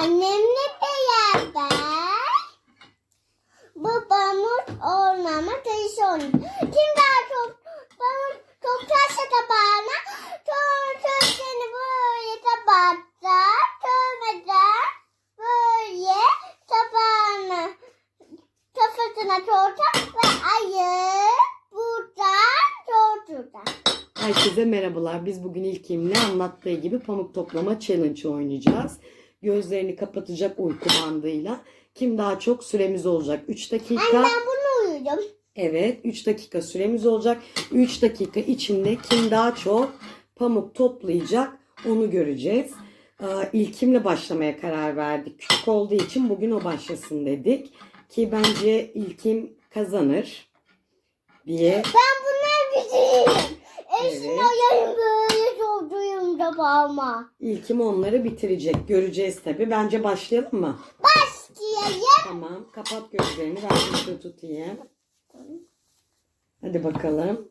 Annemle beraber babamız ormana taşıyor. Kim daha çok babam taşla tabağına sonra sözlerini böyle tabakta tövmeden böyle tabağına kafasına tortak ve ayı buradan tortudan. Herkese merhabalar. Biz bugün İlkim'le anlattığı gibi pamuk toplama challenge oynayacağız. Gözlerini kapatacak uyku bandıyla. Kim daha çok süremiz olacak? 3 dakika. Anne ben bunu uyudum. Evet 3 dakika süremiz olacak. 3 dakika içinde kim daha çok pamuk toplayacak onu göreceğiz. Ee, İlkim'le başlamaya karar verdik. Küçük olduğu için bugün o başlasın dedik. Ki bence İlkim kazanır diye Ben bunları bitireyim. Eşin Evet. ayarım böyle da bağırma. İlkim onları bitirecek. Göreceğiz tabi. Bence başlayalım mı? Başlayayım. Tamam. Kapat gözlerini. Ben şunu tutayım. Hadi bakalım.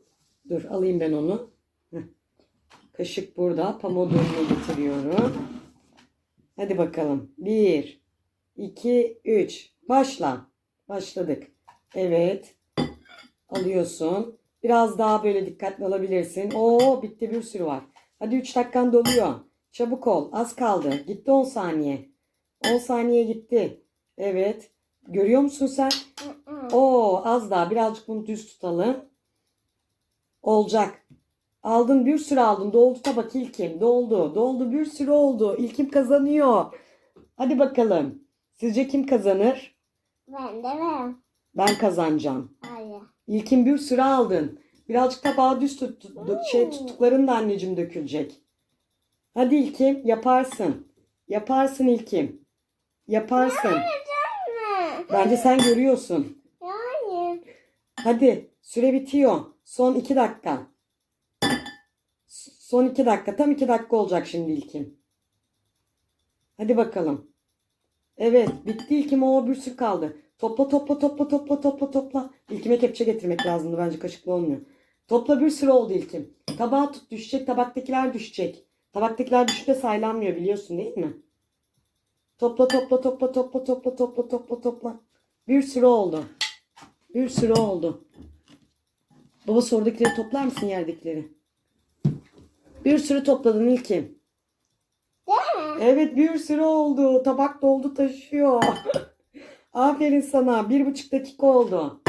Dur alayım ben onu. Heh. Kaşık burada. Önüne getiriyorum. Hadi bakalım. Bir, iki, üç. Başla. Başladık. Evet. Alıyorsun. Biraz daha böyle dikkatli alabilirsin. Oo bitti bir sürü var. Hadi 3 dakikan doluyor. Çabuk ol. Az kaldı. Gitti 10 saniye. 10 saniye gitti. Evet. Görüyor musun sen? Oo az daha. Birazcık bunu düz tutalım. Olacak. Aldın bir sürü aldın. Doldu tabak İlkim. Doldu. Doldu bir sürü oldu. İlkim kazanıyor. Hadi bakalım. Sizce kim kazanır? Ben de ben. Ben kazanacağım. Hayır. İlkin bir sürü aldın. Birazcık tabağı düz tut, şey tuttukların da anneciğim dökülecek. Hadi İlkim yaparsın. Yaparsın İlkim. Yaparsın. Bence sen görüyorsun. Yani. Hadi süre bitiyor. Son iki dakika. Son iki dakika. Tam iki dakika olacak şimdi İlkim. Hadi bakalım. Evet bitti İlkim. O bir sürü kaldı. Topla topla topla topla topla topla. İlkime kepçe getirmek lazımdı. Bence kaşıkla olmuyor. Topla bir sürü oldu İlkim. Tabağa tut düşecek. Tabaktakiler düşecek. Tabaktakiler düştü saylanmıyor biliyorsun değil mi? Topla topla topla topla topla topla topla topla. Bir sürü oldu. Bir sürü oldu. Baba oradakileri toplar mısın yerdekileri? Bir sürü topladın İlkim. Evet bir sürü oldu. Tabak doldu taşıyor. Aferin sana. Bir buçuk dakika oldu.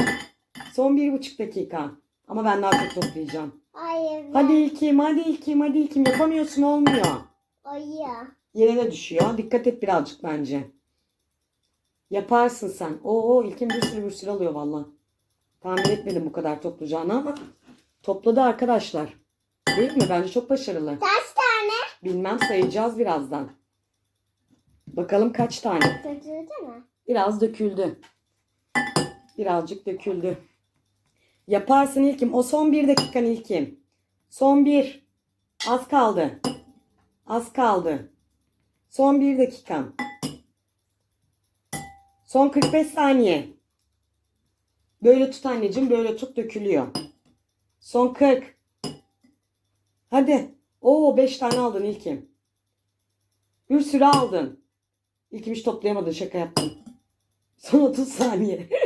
Son bir buçuk dakika. Ama ben daha çok toplayacağım. Hayır. Hadi İlkim, hadi İlkim, hadi İlkim. Yapamıyorsun olmuyor. Ayı. Yere de düşüyor. Dikkat et birazcık bence. Yaparsın sen. Oo İlkim bir sürü bir sürü alıyor valla. Tahmin etmedim bu kadar toplayacağını ama topladı arkadaşlar. Değil mi? Bence çok başarılı. Kaç tane? Bilmem sayacağız birazdan. Bakalım kaç tane. Götürdü mü? Biraz döküldü. Birazcık döküldü. Yaparsın İlkim. O son bir dakikan İlkim. Son bir. Az kaldı. Az kaldı. Son bir dakikan. Son 45 saniye. Böyle tut anneciğim. Böyle tut dökülüyor. Son 40. Hadi. Oo 5 tane aldın İlkim. Bir sürü aldın. İlkim hiç toplayamadın. Şaka yaptım. Son 30 saniye.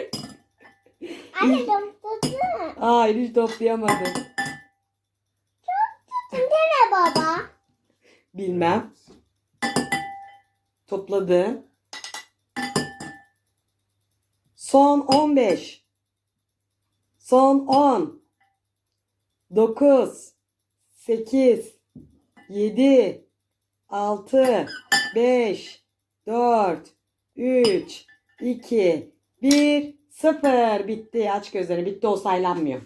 Anne mu? Hayır hiç toplayamadın. Ne baba? Bilmem. Topladın. Son 15. Son 10. 9. 8. 7. 6. 5. 4. 3. 2. 1. 0. Bitti. Aç gözlerini. Bitti. O saylanmıyor.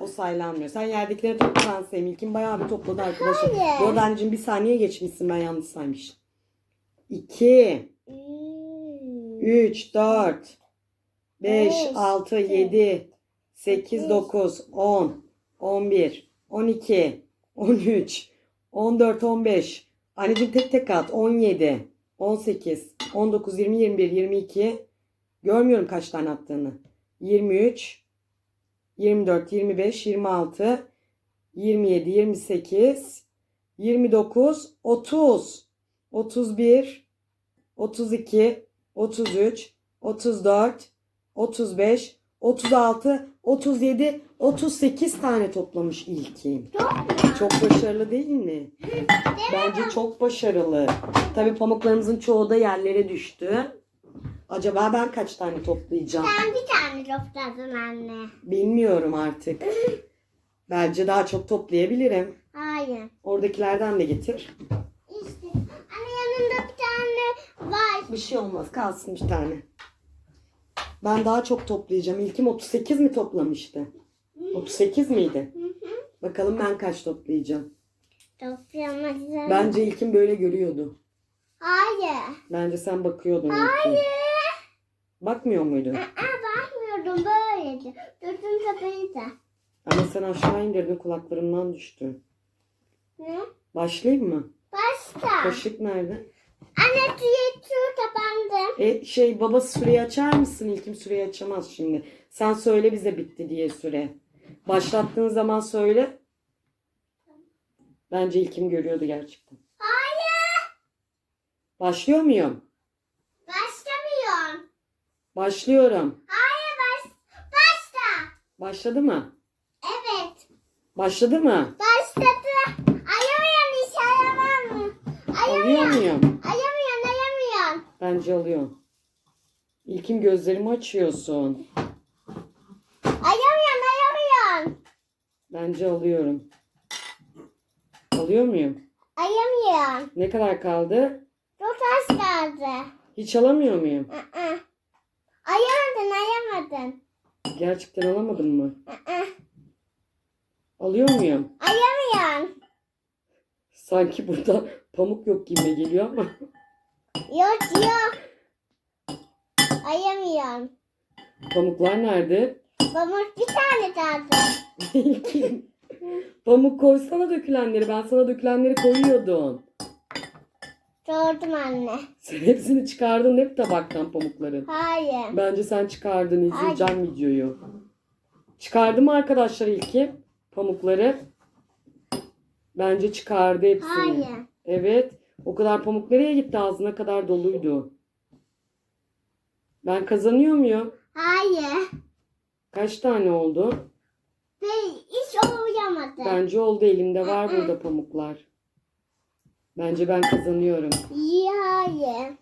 O saylanmıyor. Sen yerdekileri toplasan Sevim. İlkin bayağı bir topladı arkadaşlar. Hayır. Bu arada bir saniye geçmişsin. Ben yanlış saymışım. 2. Hmm. 3, 4, 5, Beş, 6, iki, 7, 8, sekiz, 9, 10, 11, 12, 13, 14, 15. Anneciğim tek tek at. 17, 18, 19, 20, 21, 22. Görmüyorum kaç tane attığını. 23, 24, 25, 26, 27, 28, 29, 30, 31, 32, 33, 34, 35, 36, 37, 38 tane toplamış ilkim. Çok başarılı değil mi? Bence çok başarılı. Tabii pamuklarımızın çoğu da yerlere düştü. Acaba ben kaç tane toplayacağım? Sen bir tane topladın anne. Bilmiyorum artık. Bence daha çok toplayabilirim. Hayır. Oradakilerden de getir. İşte anne yanında bir tane var. Bir şey olmaz kalsın bir tane. Ben daha çok toplayacağım. İlkim 38 mi toplamıştı? 38 miydi? Hı hı. Bakalım ben kaç toplayacağım. Toplayamazsın. Bence ilkim böyle görüyordu. Hayır. Bence sen bakıyordun ilkim. Bakmıyor muydun? Aa, bakmıyordum böyleydi. Durdum tepeydi. Ama sen aşağı indirdin kulaklarımdan düştü. Ne? Başlayayım mı? Başka. Kaşık nerede? Anne tüye tüy tabandım. E şey babası süreyi açar mısın? İlkim süreyi açamaz şimdi. Sen söyle bize bitti diye süre. Başlattığın zaman söyle. Bence ilkim görüyordu gerçekten. Hayır. Başlıyor muyum? Başlamıyorum. Başlıyorum. Hayır baş. Başla. Başladı mı? Evet. Başladı mı? Başladı. Ayamıyorum hiç ayamam mı? Alıyor Ayamıyorum. muyum? Ayamıyorum ayamıyorum. Bence alıyor. İlkim gözlerimi açıyorsun. Ayamıyorum ayamıyorum. Bence alıyorum. Alıyor muyum? Ayamıyorum. Ne kadar kaldı? Çok az kaldı. Hiç alamıyor muyum? Aa. Ayamadın ayamadın. Gerçekten alamadım mı? Aa. Alıyor muyum? Ayamıyorum. Sanki burada pamuk yok gibi geliyor ama. Yok yok. Ayamıyorum. Pamuklar nerede? Pamuk bir tane. İlkim. Pamuk koysana dökülenleri. Ben sana dökülenleri koyuyordum. Sordum anne. Sen hepsini çıkardın hep tabaktan pamukların. Hayır. Bence sen çıkardın. izleyeceğim videoyu. Çıkardı mı arkadaşlar ilkim? Pamukları. Bence çıkardı hepsini. Hayır. Evet. O kadar pamuk nereye gitti? Ağzına kadar doluydu. Ben kazanıyor muyum? Hayır. Kaç tane oldu? Ve hiç uyamadı. Bence oldu. Elimde var burada pamuklar. Bence ben kazanıyorum. İyi hayır.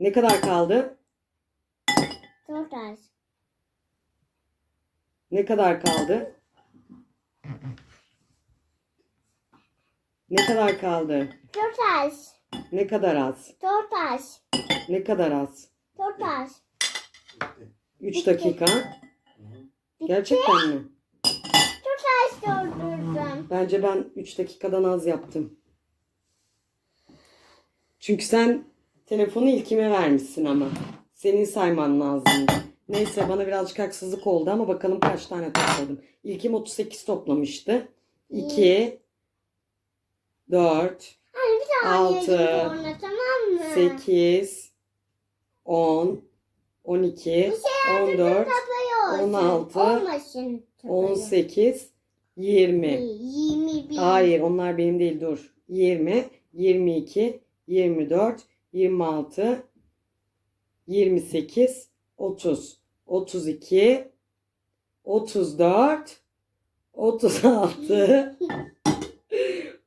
Ne kadar kaldı? Çok az. Ne kadar kaldı? Ne kadar kaldı? Çok az. Ne kadar az? Çok az. Ne kadar az? Çok az. 3 dakika. Gerçekten mi? Çok az doldurdum. Bence ben 3 dakikadan az yaptım. Çünkü sen telefonu ilkime vermişsin ama. Senin sayman lazım. Neyse bana birazcık haksızlık oldu ama bakalım kaç tane topladım. İlkim 38 toplamıştı. 2 4 Hani bir tane Altı, yedim sonra tamam mı? 8 10 12 14 Tapıyor. 16, Olmasın. 18 20 21. Hayır onlar benim değil dur. 20, 22, 24, 26, 28, 30, 32, 34, 36,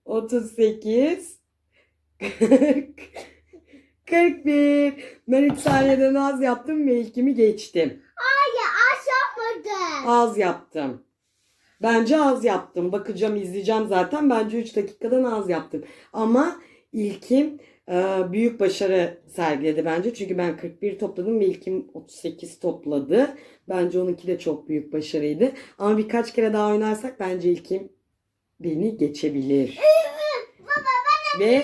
38, 40, 41. Ben 3 saniyeden az yaptım ve ilkimi geçtim. Hayır az yapmadım. Az yaptım. Bence az yaptım. Bakacağım, izleyeceğim zaten. Bence 3 dakikadan az yaptım. Ama ilkim büyük başarı sergiledi bence. Çünkü ben 41 topladım ve ilkim 38 topladı. Bence onunki de çok büyük başarıydı. Ama birkaç kere daha oynarsak bence ilkim beni geçebilir. Baba bana Ve şeyini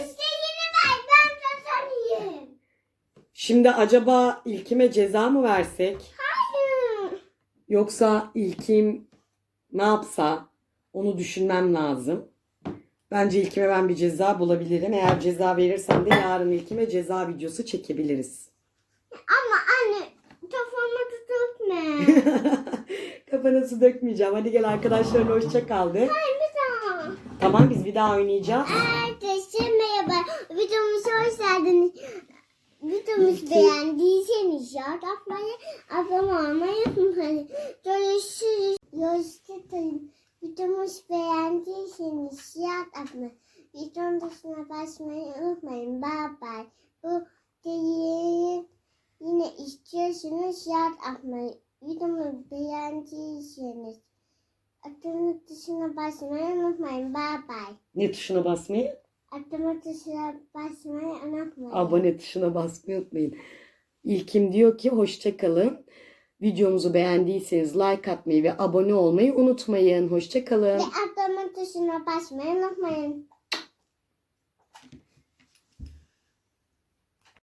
ver ben kazanayım. şimdi acaba ilkime ceza mı versek? Hayır. Yoksa ilkim ne yapsa onu düşünmem lazım. Bence ilkime ben bir ceza bulabilirim. Eğer ceza verirsem de yarın ilkime ceza videosu çekebiliriz. Ama anne kafamı tutma. Kafana su dökmeyeceğim. Hadi gel arkadaşlarına hoşça kal de. Hayır bir daha. Tamam biz bir daha oynayacağız. Herkese merhaba. Videomuza hoş geldiniz. Videomuzu beğendiyseniz yorum atmayı, abone olmayı unutmayın. Görüşürüz. Görüşürüz. Videomuzu beğendiyseniz yorum atmayı, dışına basmayı unutmayın. Bye bye. Bu değil yine istiyorsanız yorum atmayı, videomu beğendiyseniz Atımın dışına basmayı unutmayın. Bye bye. Ne tuşuna basmayı? Atımın dışına basmayı unutmayın. Abone tuşuna basmayı unutmayın. İlkim diyor ki hoşçakalın. Videomuzu beğendiyseniz like atmayı ve abone olmayı unutmayın. Hoşçakalın. Ve atımın dışına basmayı unutmayın.